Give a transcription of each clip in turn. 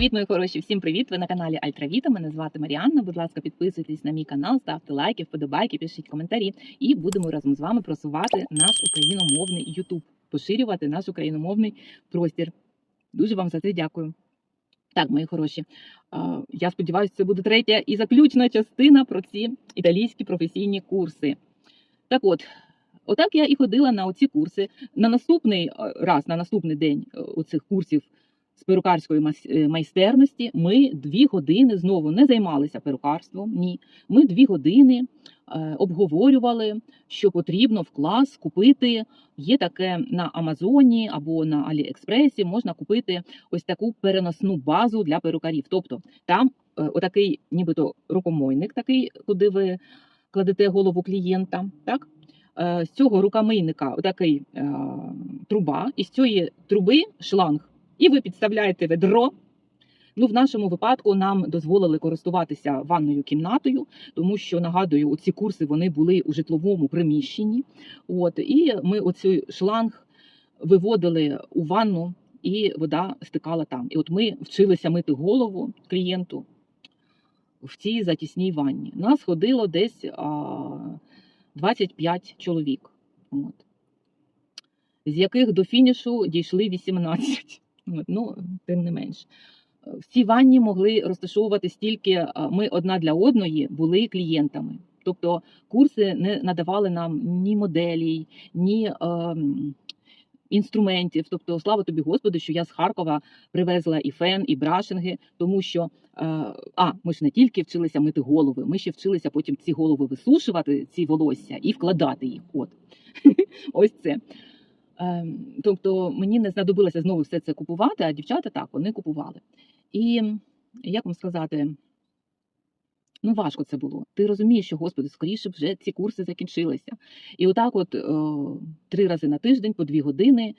Привіт, мої хороші! Всім привіт! Ви на каналі Альтравіта. Мене звати Маріанна. Будь ласка, підписуйтесь на мій канал, ставте лайки, вподобайки, пишіть коментарі, і будемо разом з вами просувати наш україномовний YouTube, поширювати наш україномовний простір. Дуже вам за це дякую. Так, мої хороші. Я сподіваюся, це буде третя і заключна частина про ці італійські професійні курси. Так от, отак я і ходила на оці курси. На наступний раз, на наступний день е, оцих курсів з перукарської е, майстерності ми дві години знову не займалися перукарством. Ні, ми дві години е, обговорювали, що потрібно в клас купити. Є таке на Амазоні або на Аліекспресі. Можна купити ось таку переносну базу для перукарів. Тобто там е, отакий, нібито рукомойник, такий, куди ви кладете голову клієнта. Так з цього рукомийника отакий е, труба, і з цієї труби шланг і ви підставляєте ведро. Ну, в нашому випадку нам дозволили користуватися ванною кімнатою, тому що нагадую, ці курси вони були у житловому приміщенні. От і ми оцей шланг виводили у ванну, і вода стикала там. І от ми вчилися мити голову клієнту в цій затісній ванні. Нас ходило десь а, 25 чоловік. От. З яких до фінішу дійшли 18. Ну, тим не менш. В цій ванні могли розташовуватись тільки ми одна для одної були клієнтами. Тобто курси не надавали нам ні моделей, ні ем, інструментів. Тобто, слава тобі, Господи, що я з Харкова привезла і фен, і брашинги, тому що е, а ми ж не тільки вчилися мити голови, ми ще вчилися потім ці голови висушувати, ці волосся і вкладати їх. От ось це. Ем, Тобто мені не знадобилося знову все це купувати, а дівчата так, вони купували. І як вам сказати, ну важко це було. Ти розумієш, що, Господи, скоріше вже ці курси закінчилися. І отак, от е, три рази на тиждень, по дві години,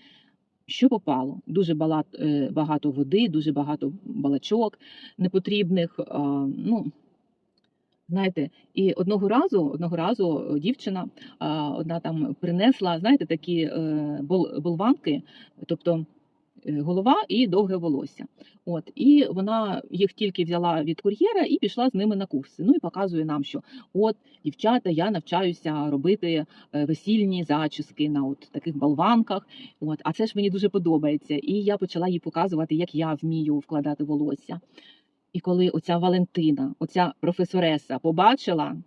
що попало. Дуже е, багато води, дуже багато балачок непотрібних. е, Ну, знаєте, і одного разу, одного разу дівчина а, одна там принесла, знаєте, такі е, бол- болванки, тобто е, голова і довге волосся. От і вона їх тільки взяла від кур'єра і пішла з ними на курси. Ну і показує нам, що от дівчата, я навчаюся робити е, весільні зачіски на от таких болванках. От, а це ж мені дуже подобається. І я почала їй показувати, як я вмію вкладати волосся. І коли оця Валентина, оця професореса побачила,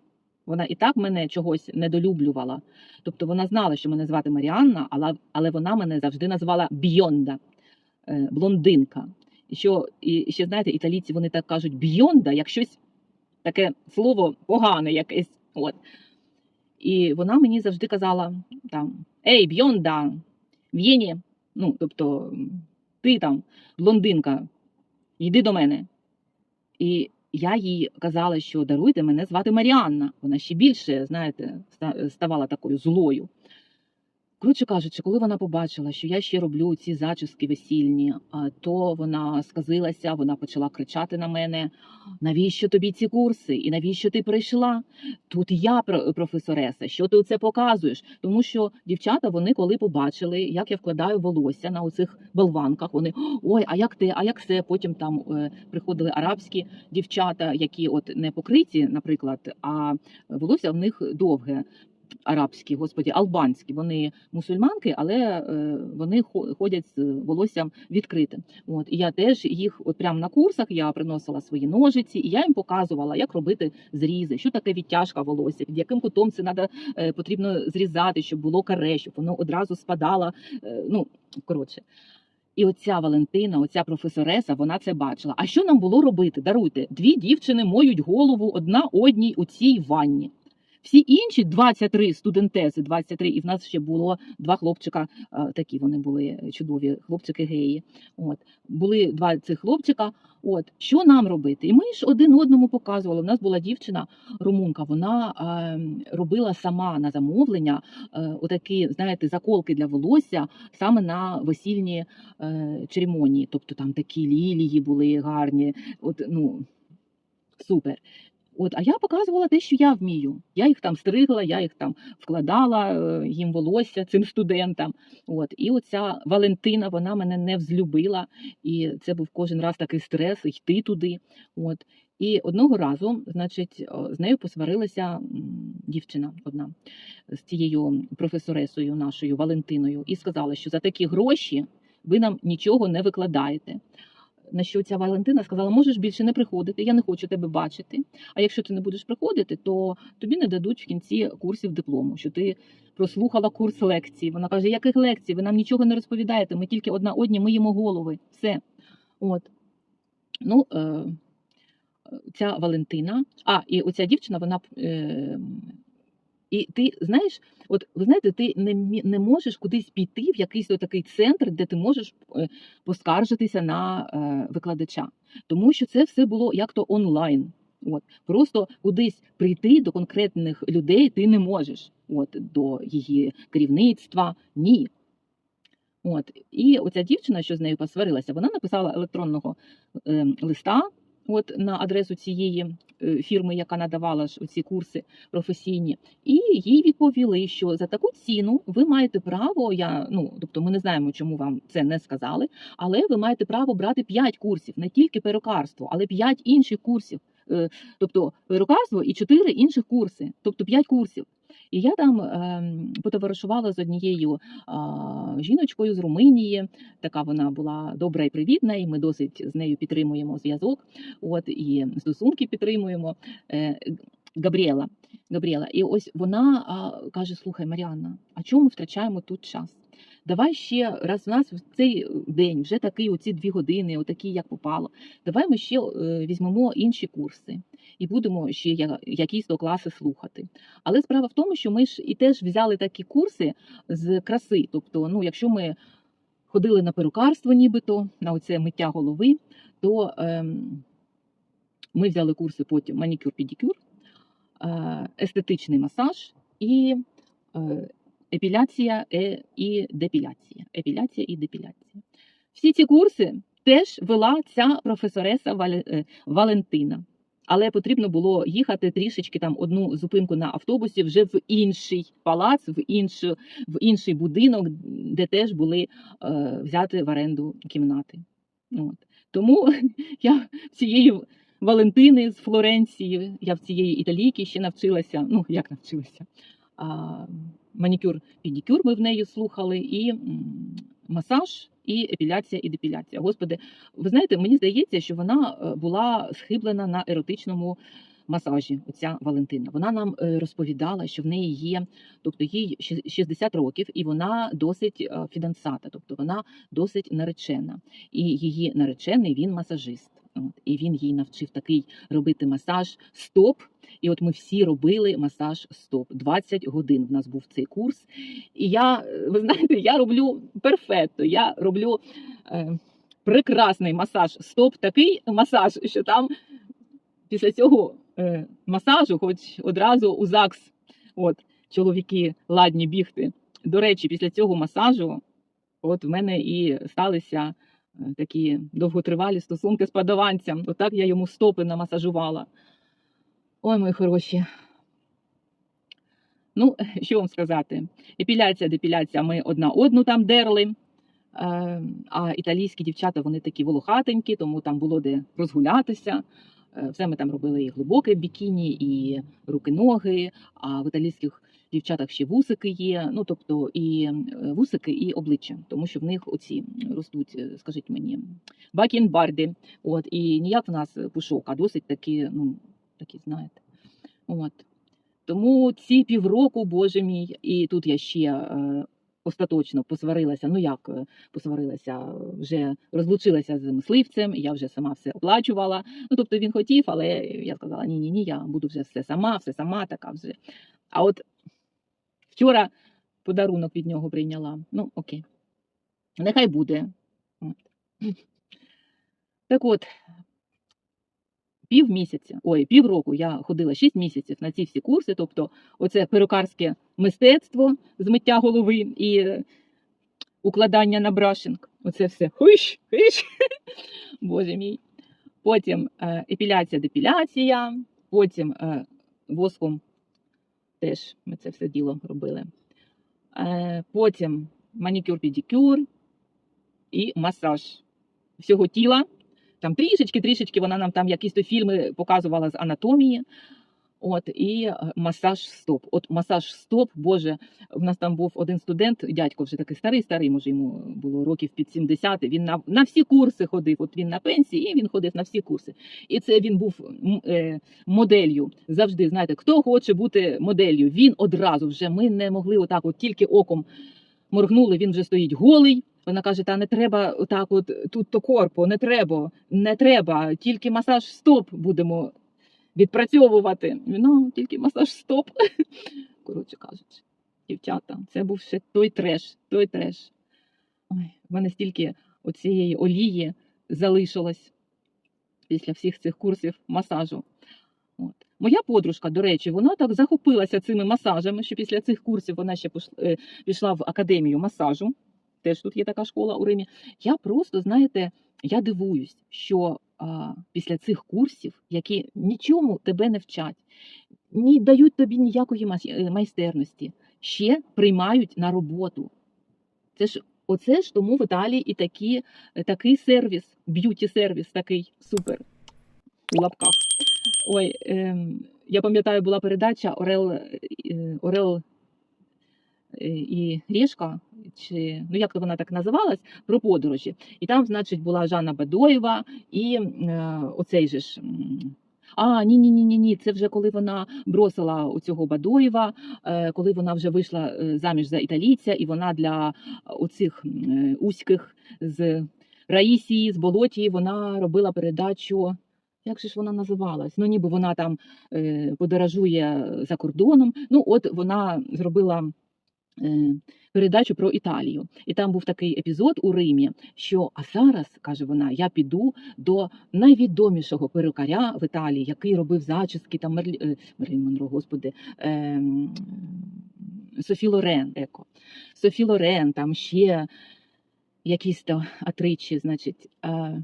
вона і так мене чогось недолюблювала. Тобто вона знала, що мене звати Маріанна, але, але вона мене завжди називала Бйонда, е, блондинка. І що і ще знаєте, італійці вони так кажуть бйонда, як щось таке слово погане якесь. От. І вона мені завжди казала там: Ей, бйонда, в'єні, ну, тобто, ти там, блондинка, йди до мене. І я їй казала, що даруйте, мене звати Маріанна. Вона ще більше, знаєте, ставала такою злою. Коротше кажучи, коли вона побачила, що я ще роблю ці зачіски весільні, то вона сказилася, вона почала кричати на мене: навіщо тобі ці курси? І навіщо ти прийшла? Тут я про- професореса, що ти це показуєш? Тому що дівчата, вони коли побачили, як я вкладаю волосся на оцих болванках, вони ой, а як ти, а як це? Потім там е, приходили арабські дівчата, які от не покриті, наприклад, а волосся в них довге. Арабські, господі, албанські, вони мусульманки, але е, вони хо- ходять з волоссям відкритим. От і я теж їх, от прямо на курсах, я приносила свої ножиці, і я їм показувала, як робити зрізи, що таке відтяжка волосся, під яким кутом це надо, е, потрібно зрізати, щоб було каре, щоб воно одразу спадало. Е, ну коротше. І оця Валентина, оця професореса, вона це бачила. А що нам було робити? Даруйте, дві дівчини моють голову одна одній у цій ванні. Всі інші 23 студентеси, 23, і в нас ще було два хлопчика, е, такі вони були чудові, хлопчики геї. От були два цих хлопчика. От що нам робити? І ми ж один одному показували. У нас була дівчина румунка, вона е, робила сама на замовлення е, отакі, знаєте, заколки для волосся саме на весільні е, церемонії. Тобто там такі лілії були гарні. От ну супер. От, а я показувала те, що я вмію. Я їх там стригла, я їх там вкладала е, їм волосся цим студентам. От, і оця Валентина, вона мене не взлюбила, і це був кожен раз такий стрес йти туди. От. І одного разу, значить, з нею посварилася дівчина одна з цією професоресою нашою Валентиною, і сказала, що за такі гроші ви нам нічого не викладаєте. На що ця Валентина сказала: можеш більше не приходити, я не хочу тебе бачити. А якщо ти не будеш приходити, то тобі не дадуть в кінці курсів диплому, що ти прослухала курс лекцій. Вона каже: яких лекцій? Ви нам нічого не розповідаєте. Ми тільки одна одні миємо голови. Все. От. Ну, е, ця Валентина, а і оця дівчина, вона е, і ти знаєш, от ви знаєте, ти не, не можеш кудись піти в якийсь такий центр, де ти можеш е, поскаржитися на е, викладача, тому що це все було як то онлайн. От просто кудись прийти до конкретних людей ти не можеш. От до її керівництва ні. От і оця дівчина, що з нею посварилася, вона написала електронного е, листа. От на адресу цієї е, фірми, яка надавала ж ці курси професійні, і їй відповіли, що за таку ціну ви маєте право. Я ну тобто, ми не знаємо, чому вам це не сказали, але ви маєте право брати 5 курсів, не тільки перукарство, але 5 інших курсів. Е, Тобто перукарство і 4 інших курси, тобто 5 курсів. І я там ем, потоваришувала з однією жіночкою з Румунії. Така вона була добра і привітна, і ми досить з нею підтримуємо зв'язок. От і стосунки підтримуємо. Е, Габріела. Габріела. І ось вона каже: Слухай, Маріанна, а чому ми втрачаємо тут час? Давай ще раз в нас в цей день вже такий, оці дві години, отакі, як попало. Давай ми ще е, візьмемо інші курси і будемо ще якісь то класи слухати. Але справа в тому, що ми ж і теж взяли такі курси з краси. Тобто, ну, якщо ми ходили на перукарство, нібито на оце миття голови, то ем, ми взяли курси потім манікюр-педикюр, е, естетичний масаж і е, епіляція е, і депіляція. Епіляція і депіляція. Всі ці курси теж вела ця професореса е, Валентина. Але потрібно було їхати трішечки там одну зупинку на автобусі вже в інший палац, в іншу, в інший будинок, де теж були е, взяти в оренду кімнати. От. Тому я цієї Валентини з Флоренції, я в цієї італійки ще навчилася. Ну як навчилася? А, манікюр, педикюр ми в неї слухали, і масаж, і епіляція, і депіляція. Господи, ви знаєте, мені здається, що вона е, була схиблена на еротичному масажі. Оця Валентина. Вона нам е, розповідала, що в неї є, тобто їй щ- 60 років, і вона досить е, фідансата, тобто вона досить наречена. І її наречений він масажист. І він їй навчив такий робити масаж стоп. І от ми всі робили масаж стоп. 20 годин в нас був цей курс. І я, е, ви знаєте, я роблю перфетто. Я роблю е, прекрасний масаж стоп, такий масаж, що там після цього е, масажу, хоч одразу у ЗАГС, от чоловіки ладні бігти. До речі, після цього масажу, от в мене і сталися такі довготривалі стосунки з подаванцем. Отак я йому стопи намасажувала. Ой, мої хороші. Ну, що вам сказати? Епіляція, депіляція, ми одна одну там дерли. Е, А італійські дівчата вони такі волохатенькі, тому там було де розгулятися. Е, Все ми там робили і глибоке бікіні, і руки-ноги. А в італійських дівчатах ще вусики є. Ну тобто і е, вусики, і обличчя, тому що в них оці ростуть, е, скажіть мені, бакінбарди. От і ніяк в нас пушок, а досить такі, ну такі, знаєте. От. Тому ці півроку, боже мій, і тут я ще е, остаточно посварилася. Ну як посварилася, вже розлучилася з мисливцем, я вже сама все оплачувала. Ну тобто він хотів, але я сказала: ні, ні, ні, я буду вже все сама, все сама така вже. А от вчора подарунок від нього прийняла. Ну, окей. Нехай буде. Так от, півмісяця, ой, півроку я ходила 6 місяців на ці всі курси, тобто оце перукарське мистецтво з миття голови і е, укладання на брашинг. Оце все хуш, хуш. Боже мій. Потім е, епіляція, депіляція, Потім е, воском теж ми це все діло робили. Е, потім манікюр-педикюр і масаж всього тіла. Там трішечки, трішечки вона нам там якісь то фільми показувала з анатомії. От і е, масаж стоп. От масаж стоп, Боже, в нас там був один студент, дядько вже такий старий, старий, може йому було років під 70, Він на, на всі курси ходив. От він на пенсії, і він ходив на всі курси. І це він був е, моделлю. Завжди знаєте, хто хоче бути моделлю. Він одразу вже ми не могли отак, от тільки оком моргнули. Він вже стоїть голий. Вона каже: та не треба отак, от тут то корпо, не треба, не треба, тільки масаж стоп будемо відпрацьовувати. Ну, тільки масаж стоп. Коротше кажучи, дівчата, це був ще той треш, той треш. Ой, в мене стільки оцієї олії залишилось після всіх цих курсів масажу. От. Моя подружка, до речі, вона так захопилася цими масажами, що після цих курсів вона ще е, пішла в академію масажу. Теж тут є така школа у Римі. Я просто, знаєте, я дивуюсь, що після цих курсів, які нічому тебе не вчать, не дають тобі ніякої е, майстерності, ще приймають на роботу. Це ж оце ж тому в Італії і такі, е, такий сервіс, б'юті-сервіс такий супер у лапках. Ой, ем, я пам'ятаю, була передача Орел, е, Орел е, і Рєшка, чи ну як то вона так називалась, про подорожі. І там, значить, була Жанна Бадоєва і е, оцей же ж. А, ні, ні, ні, ні, ні. Це вже коли вона бросила оцього Бадоєва, е, коли вона вже вийшла е, заміж за італійця, і вона для оцих е, уських з Раїсії, з Болотії, вона робила передачу. Як же ж вона називалась? Ну, ніби вона там подорожує за кордоном. Ну, от вона зробила передачу про Італію. І там був такий епізод у Римі, що а зараз, каже вона, я піду до найвідомішого перукаря в Італії, який робив зачіски там Мерлі... е, Мерлін Монро, господи, е, Софі Лорен, еко. Софі Лорен, там ще якісь то атричі, значить. Е,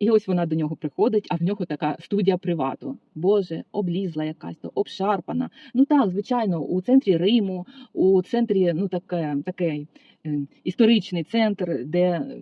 і ось вона до нього приходить, а в нього така студія привату. Боже, облізла якась то, обшарпана. Ну так, звичайно, у центрі Риму, у центрі, ну таке, такий е, історичний центр, де е,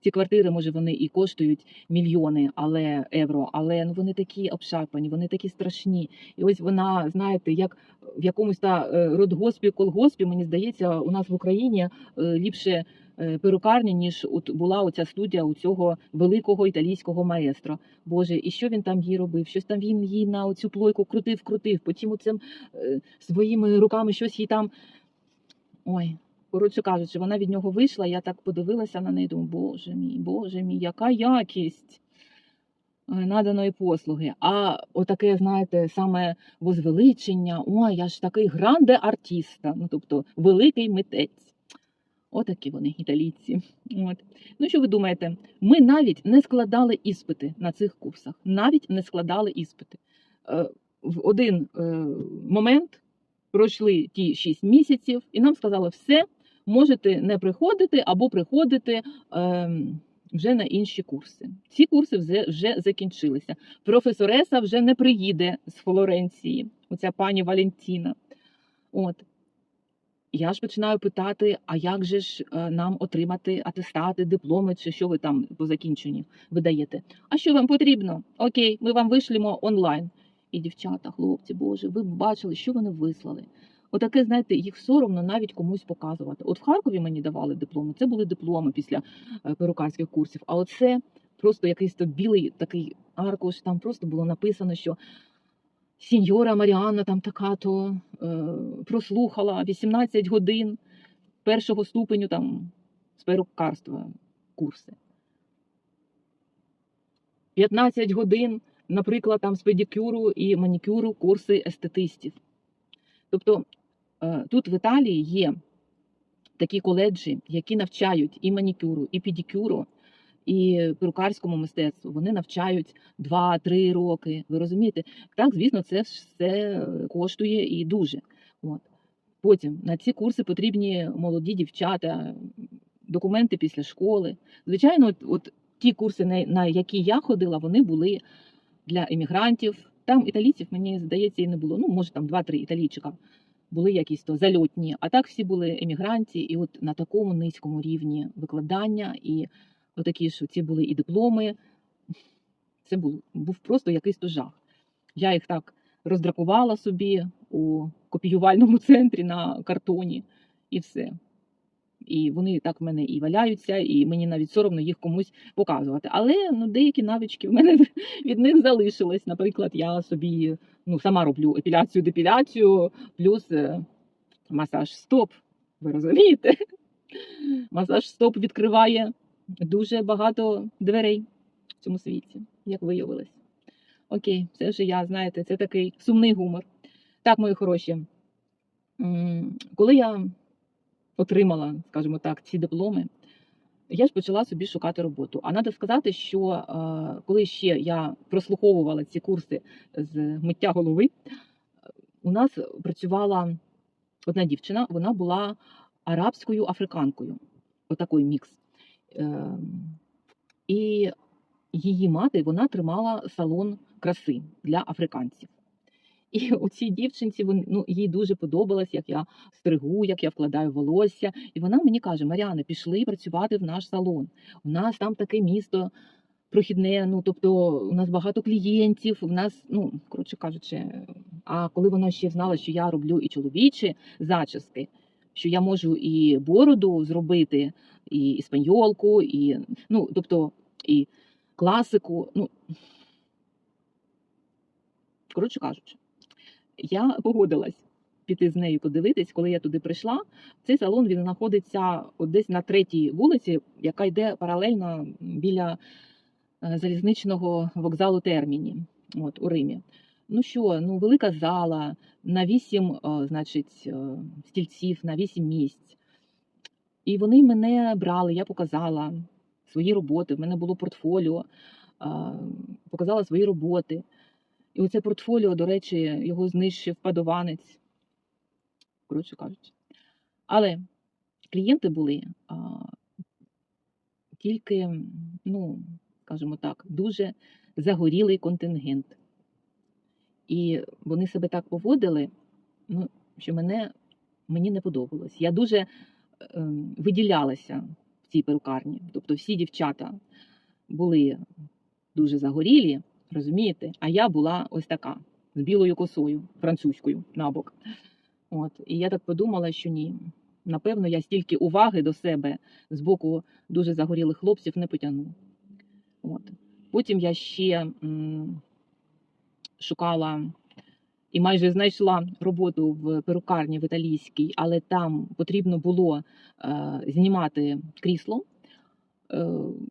ці квартири, може, вони і коштують мільйони але євро, але ну вони такі обшарпані, вони такі страшні. І ось вона, знаєте, як в якомусь та е, родгоспі, колгоспі, мені здається, у нас в Україні е, ліпше перукарня, ніж от була оця студія у цього великого італійського маестро. Боже, і що він там їй робив? Щось там він їй на оцю плойку крутив, крутив, потім оцим е, своїми руками щось їй там. Ой. Коротше кажучи, вона від нього вийшла, я так подивилася на неї, думаю, боже мій, боже мій, яка якість е, наданої послуги. А отаке, знаєте, саме возвеличення, ой, я ж такий гранде артіста, ну тобто великий митець. Отакі вони, італійці. От. Ну, що ви думаєте? Ми навіть не складали іспити на цих курсах. Навіть не складали іспити. Е, В один е, момент пройшли ті 6 місяців, і нам сказали, все, можете не приходити або приходити е, вже на інші курси. Ці курси вже, вже закінчилися. Професореса вже не приїде з Флоренції, оця пані Валентіна. От. Я ж починаю питати, а як же ж е, нам отримати атестати, дипломи, чи що ви там по закінченню видаєте? А що вам потрібно? Окей, ми вам вишлемо онлайн. І дівчата, хлопці, боже, ви б бачили, що вони вислали. Отаке, знаєте, їх соромно навіть комусь показувати. От в Харкові мені давали дипломи, це були дипломи після е, перукарських курсів. А оце просто якийсь то білий такий аркуш, там просто було написано, що сіньора Маріанна там така то е, прослухала 18 годин першого ступеню там з перукарства курси. 15 годин, наприклад, там з педикюру і манікюру курси естетистів. Тобто е, тут в Італії є такі коледжі, які навчають і манікюру, і педикюру, і перукарському мистецтву. Вони навчають 2-3 роки. Ви розумієте? Так, звісно, це все коштує і дуже. От. Потім на ці курси потрібні молоді дівчата, документи після школи. Звичайно, от, от ті курси, на, які я ходила, вони були для емігрантів. Там італійців, мені здається, і не було. Ну, може, там два-три італійчика були якісь то зальотні, а так всі були емігранті, і от на такому низькому рівні викладання, і отакі ж ці були і дипломи. Це був, був просто якийсь то жах. Я їх так роздракувала собі у копіювальному центрі на картоні, і все. І вони так в мене і валяються, і мені навіть соромно їх комусь показувати. Але ну, деякі навички в мене від них залишились. Наприклад, я собі ну, сама роблю епіляцію, депіляцію, плюс е, масаж стоп. Ви розумієте? Масаж стоп відкриває дуже багато дверей в цьому світі, як виявилось. Окей, це вже я, знаєте, це такий сумний гумор. Так, мої хороші. Коли я отримала, скажімо так, ці дипломи, я ж почала собі шукати роботу. А треба сказати, що е, коли ще я прослуховувала ці курси з миття голови, у нас працювала одна дівчина, вона була арабською африканкою, отакий мікс. Е, і її мати вона тримала салон краси для африканців. І оцій дівчинці вон- ну, їй дуже подобалось, як я стригу, як я вкладаю волосся. І вона мені каже: Маріане, пішли працювати в наш салон. У нас там таке місто прохідне. Ну тобто, у нас багато клієнтів. У нас, ну коротше кажучи, а коли вона ще знала, що я роблю і чоловічі зачіски, що я можу і бороду зробити, і іспаньолку, і ну тобто і класику. Ну коротше кажучи, я погодилась піти з нею подивитись, коли я туди прийшла. Цей салон він знаходиться от десь на третій вулиці, яка йде паралельно біля е, залізничного вокзалу Терміні, от у Римі. Ну що, ну велика зала на вісім, е, значить, е, стільців, на вісім місць. І вони мене брали, я показала свої роботи. В мене було портфоліо, показала свої роботи. І оце портфоліо, до речі, його знищив падованець. Коротше кажучи. Але клієнти були а, тільки, ну, скажімо так, дуже загорілий контингент. І вони себе так поводили, ну, що мене, мені не подобалось. Я дуже е, виділялася в цій перукарні. Тобто всі дівчата були дуже загорілі, розумієте? А я була ось така з білою косою, французькою набок. От. І я так подумала, що ні. Напевно, я стільки уваги до себе з боку дуже загорілих хлопців не потягну. От. Потім я ще м, шукала і майже знайшла роботу в перукарні в італійській, але там потрібно було е, знімати крісло. Е,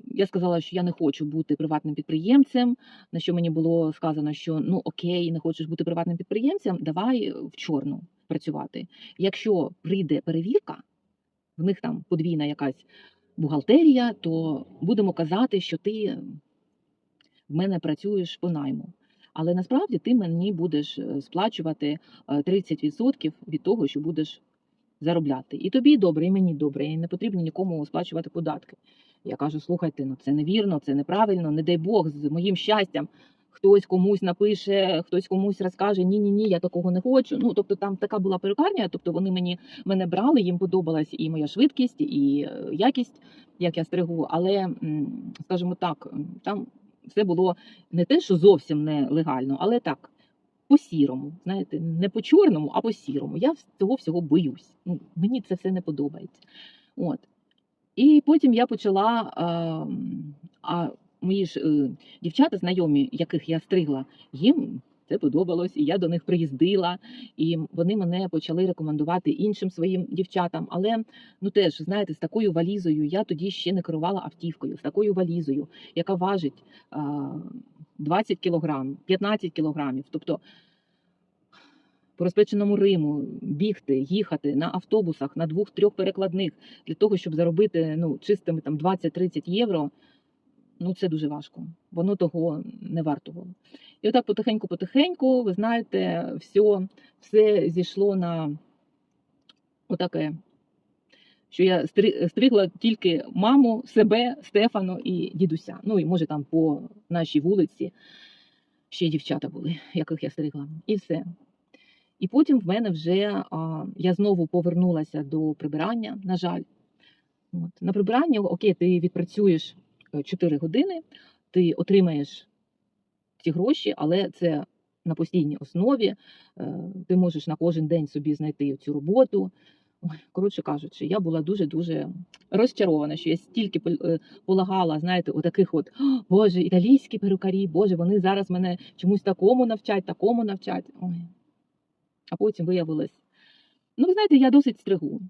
я сказала, що я не хочу бути приватним підприємцем. На що мені було сказано, що ну окей, не хочеш бути приватним підприємцем, давай в чорну працювати. Якщо прийде перевірка, в них там подвійна якась бухгалтерія, то будемо казати, що ти в мене працюєш по найму. Але насправді ти мені будеш е, сплачувати е, 30% від того, що будеш заробляти. І тобі добре, і мені добре, і не потрібно нікому сплачувати податки. Я кажу: слухайте, ну це невірно, це неправильно, не дай Бог, з моїм щастям. Хтось комусь напише, хтось комусь розкаже, ні, ні, ні, я такого не хочу. Ну тобто там така була перукарня, тобто вони мені мене брали, їм подобалась і моя швидкість, і е, якість, як я стригу. Але скажімо так, там все було не те, що зовсім нелегально, але так. По сірому, знаєте, не по чорному, а по сірому. Я цього всього боюсь. Ну, мені це все не подобається. От. І потім я почала. А, а мої ж е, дівчата, знайомі, яких я стригла, їм це подобалось, і я до них приїздила, і вони мене почали рекомендувати іншим своїм дівчатам. Але ну теж знаєте, з такою валізою я тоді ще не керувала автівкою, з такою валізою, яка важить а, 20 кілограм, 15 кілограмів. Тобто по розпеченому Риму бігти, їхати на автобусах на двох-трьох перекладних для того, щоб заробити ну, чистими там 20-30 євро. Ну, це дуже важко. Воно того не вартувало. І отак потихеньку-потихеньку, ви знаєте, все, все зійшло на отаке, що я стри- стригла тільки маму, себе, Стефану і дідуся. Ну і може там по нашій вулиці ще дівчата були, яких я стригла. І все. І потім в мене вже а, я знову повернулася до прибирання, на жаль. От. На прибирання, окей, ти відпрацюєш 4 години, ти отримаєш ці гроші, але це на постійній основі. Е, Ти можеш на кожен день собі знайти цю роботу. Коротше кажучи, я була дуже дуже розчарована, що я стільки е, полагала, знаєте, у таких от Боже, італійські перукарі, Боже, вони зараз мене чомусь такому навчать, такому навчать. Ой. А потім виявилось. Ну, ви знаєте, я досить стригу.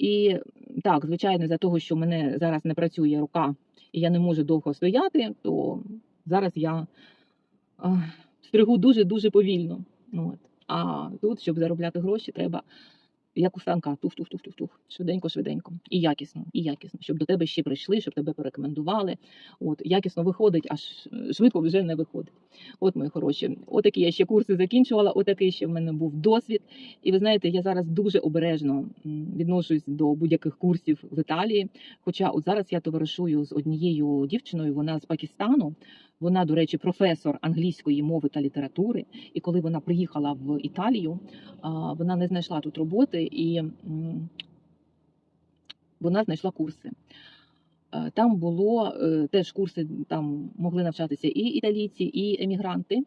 І так, звичайно, за того, що мене зараз не працює рука, і я не можу довго стояти, то зараз я стригу дуже-дуже повільно. От. А тут, щоб заробляти гроші, треба як у станка, тух-тух-тух-тух-тух, швиденько-швиденько. І якісно, і якісно, щоб до тебе ще прийшли, щоб тебе порекомендували. От, якісно виходить, аж швидко вже не виходить. От, мої хороші, отакі я ще курси закінчувала, отакий ще в мене був досвід. І ви знаєте, я зараз дуже обережно відношусь до будь-яких курсів в Італії. Хоча от зараз я товаришую з однією дівчиною, вона з Пакистану. Вона, до речі, професор англійської мови та літератури. І коли вона приїхала в Італію, вона не знайшла тут роботи і вона знайшла курси. Е, Там було е, теж курси, там могли навчатися і італійці, і емігранти.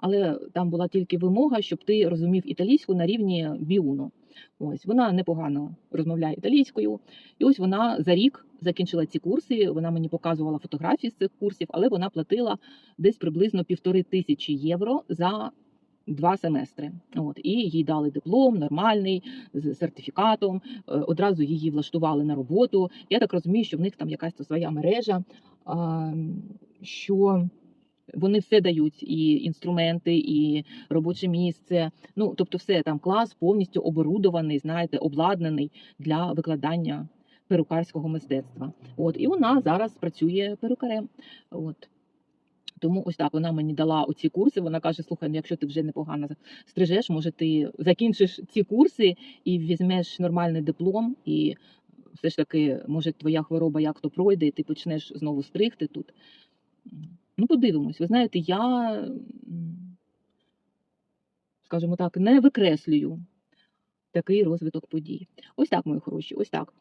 Але там була тільки вимога, щоб ти розумів італійську на рівні біуно. Ось вона непогано розмовляє італійською, і ось вона за рік закінчила ці курси. Вона мені показувала фотографії з цих курсів, але вона платила десь приблизно півтори тисячі євро за два семестри. От і їй дали диплом нормальний з сертифікатом. е, Одразу її влаштували на роботу. Я так розумію, що в них там якась то своя мережа, що вони все дають: і інструменти, і робоче місце. Ну тобто, все там клас повністю оборудований, знаєте, обладнаний для викладання перукарського мистецтва. От і вона зараз працює перукарем. От. Тому ось так вона мені дала оці курси. Вона каже: слухай, ну якщо ти вже непогано стрижеш, може ти закінчиш ці курси і візьмеш нормальний диплом, і все ж таки, може, твоя хвороба як то пройде, і ти почнеш знову стригти тут. Ну, подивимось. Ви знаєте, я, скажімо так, не викреслюю такий розвиток подій. Ось так, мої хороші, ось так.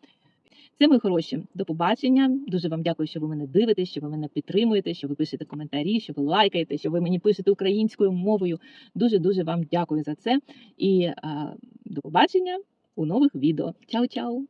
Це мої хороші. До побачення. Дуже вам дякую, що ви мене дивитесь, що ви мене підтримуєте, що ви пишете коментарі, що ви лайкаєте, що ви мені пишете українською мовою. Дуже дуже вам дякую за це. І а, до побачення у нових відео. Чао-чао!